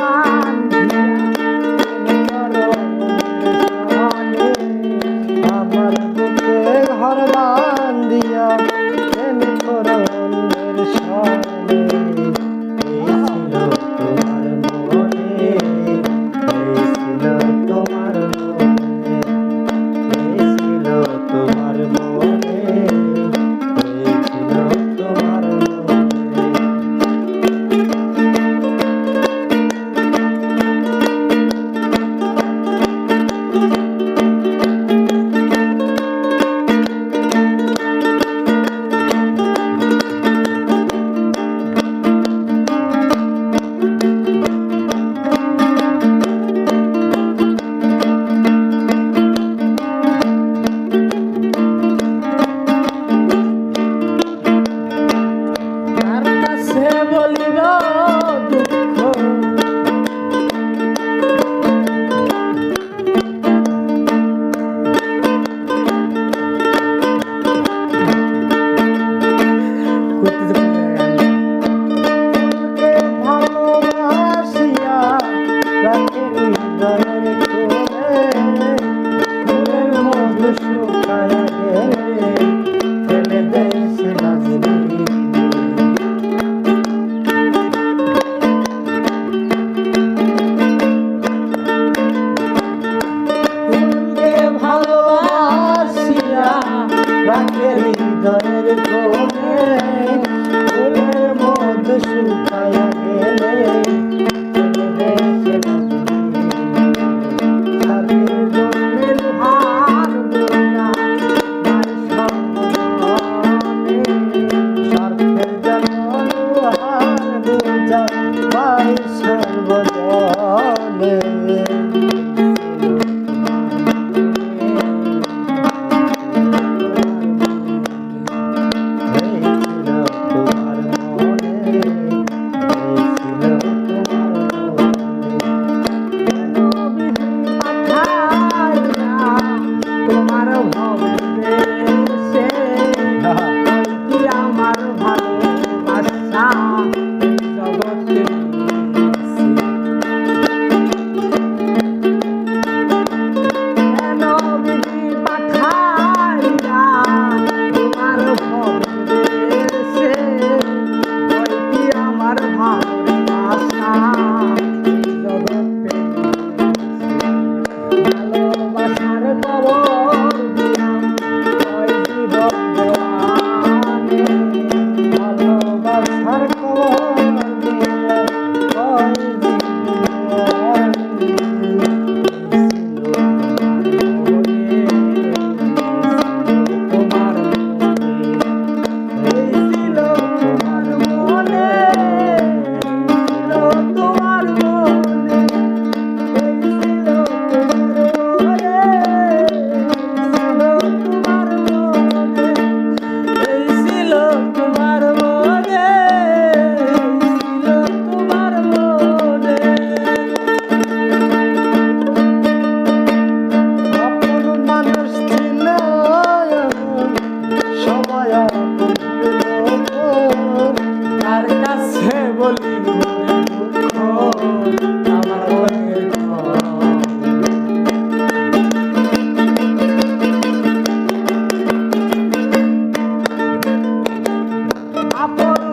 bye. কাছে বলিব I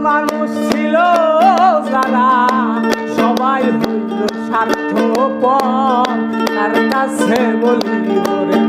মানুষ ছিল যারা সবাই হইল স্বার্থপর। তার কাছে বলি ওরে